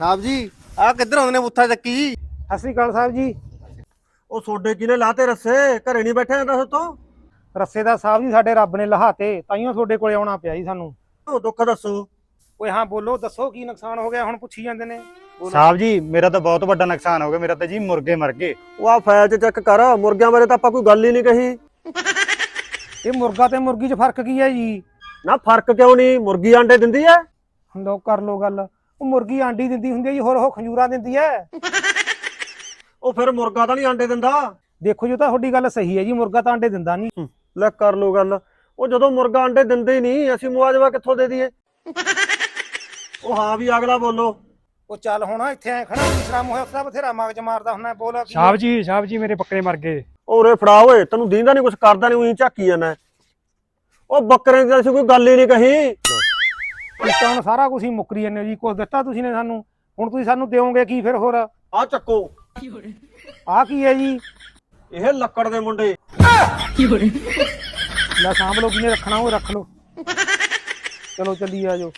ਸਾਹਿਬ ਜੀ ਆ ਕਿੱਧਰ ਆਉਂਦੇ ਨੇ ਬੁੱਥਾ ਚੱਕੀ? ਸਤਿ ਸ੍ਰੀ ਅਕਾਲ ਸਾਹਿਬ ਜੀ। ਉਹ ਸੋਡੇ ਕਿਨੇ ਲਾਤੇ ਰੱਸੇ? ਘਰੇ ਨਹੀਂ ਬੈਠੇ ਜਾਂਦਾ ਸਤੋਂ? ਰੱਸੇ ਦਾ ਸਾਹਿਬ ਜੀ ਸਾਡੇ ਰੱਬ ਨੇ ਲਹਾਤੇ ਤਾਈਓ ਤੁਹਾਡੇ ਕੋਲੇ ਆਉਣਾ ਪਿਆ ਜੀ ਸਾਨੂੰ। ਉਹ ਦੁੱਖ ਦੱਸੋ। ਓਏ ਹਾਂ ਬੋਲੋ ਦੱਸੋ ਕੀ ਨੁਕਸਾਨ ਹੋ ਗਿਆ ਹੁਣ ਪੁੱਛੀ ਜਾਂਦੇ ਨੇ। ਸਾਹਿਬ ਜੀ ਮੇਰਾ ਤਾਂ ਬਹੁਤ ਵੱਡਾ ਨੁਕਸਾਨ ਹੋ ਗਿਆ ਮੇਰਾ ਤਾਂ ਜੀ ਮੁਰਗੇ ਮਰ ਗਏ। ਉਹ ਆ ਫਾਈਲ 'ਚ ਚੈੱਕ ਕਰ ਮੁਰਗਿਆਂ ਬਾਰੇ ਤਾਂ ਆਪਾਂ ਕੋਈ ਗੱਲ ਹੀ ਨਹੀਂ ਕਹੀ। ਇਹ ਮੁਰਗਾ ਤੇ ਮੁਰਗੀ 'ਚ ਫ਼ਰਕ ਕੀ ਹੈ ਜੀ? ਨਾ ਫ਼ਰਕ ਕਿਉਂ ਨਹੀਂ? ਮੁਰਗੀ ਆਂਡੇ ਦਿੰਦੀ ਐ ਲੋ ਕਰ ਲੋ ਗੱਲ। ਉਹ ਮੁਰਗੀ ਆਂਡੀ ਦਿੰਦੀ ਹੁੰਦੀ ਹੈ ਜੀ ਹੋਰ ਉਹ ਖੰਜੂਰਾ ਦਿੰਦੀ ਹੈ। ਉਹ ਫਿਰ ਮੁਰਗਾ ਤਾਂ ਨਹੀਂ ਆਂਡੇ ਦਿੰਦਾ? ਦੇਖੋ ਜੀ ਉਹ ਤਾਂ ਤੁਹਾਡੀ ਗੱਲ ਸਹੀ ਹੈ ਜੀ ਮੁਰਗਾ ਤਾਂ ਆਂਡੇ ਦਿੰਦਾ ਨਹੀਂ। ਲੈ ਕਰ ਲੋ ਗੱਲ। ਉਹ ਜਦੋਂ ਮੁਰਗਾ ਆਂਡੇ ਦਿੰਦੇ ਹੀ ਨਹੀਂ ਅਸੀਂ ਮੁਆਵਜ਼ਾ ਕਿੱਥੋਂ ਦੇ ਦਈਏ? ਉਹ ਹਾਂ ਵੀ ਅਗਲਾ ਬੋਲੋ। ਉਹ ਚੱਲ ਹੁਣ ਇੱਥੇ ਐ ਖੜਾ ਤੀਸਰਾ ਮੋਹਿਆ ਉਸਦਾ ਬਥੇਰਾ ਮਗਜ ਮਾਰਦਾ ਹੁੰਦਾ ਬੋਲ ਕੀ? ਸਾਹਿਬ ਜੀ ਸਾਹਿਬ ਜੀ ਮੇਰੇ ਬੱਕਰੇ ਮਰ ਗਏ। ਉਹ ਉਰੇ ਫੜਾ ਓਏ ਤੈਨੂੰ ਦੀਂਦਾ ਨਹੀਂ ਕੁਝ ਕਰਦਾ ਨਹੀਂ ਉਹੀ ਝਾਕੀ ਜਾਂਦਾ। ਉਹ ਬੱਕਰੇ ਦੀ ਤਾਂ ਅਸੀਂ ਕੋਈ ਗੱਲ ਹੀ ਨਹੀਂ ਕਹੀ। ਤੁਸੀਂ ਤਾਂ ਹੁਣ ਸਾਰਾ ਕੁਝ ਹੀ ਮੁੱਕਰੀ ਜਾਂਦੇ ਹੋ ਜੀ ਕੁਝ ਦਿੱਤਾ ਤੁਸੀਂ ਨੇ ਸਾਨੂੰ? ਹੁਣ ਤੁਸੀਂ ਸਾਨੂੰ ਦਿਓਗੇ ਕੀ ਫਿਰ ਹੋਰ? ਆ ਚੱਕੋ। ਆਹ ਕੀ ਹੈ ਜੀ? ਇਹ ਲੱਕੜ ਦੇ ਮੁੰਡੇ। ਲੈ ਸਾਂਭ ਲਓ ਕਿਨੇ ਰੱਖਣਾ ਉਹ ਰੱਖ ਲਓ। ਚਲੋ ਚੱਲੀ ਆ ਜਾਓ।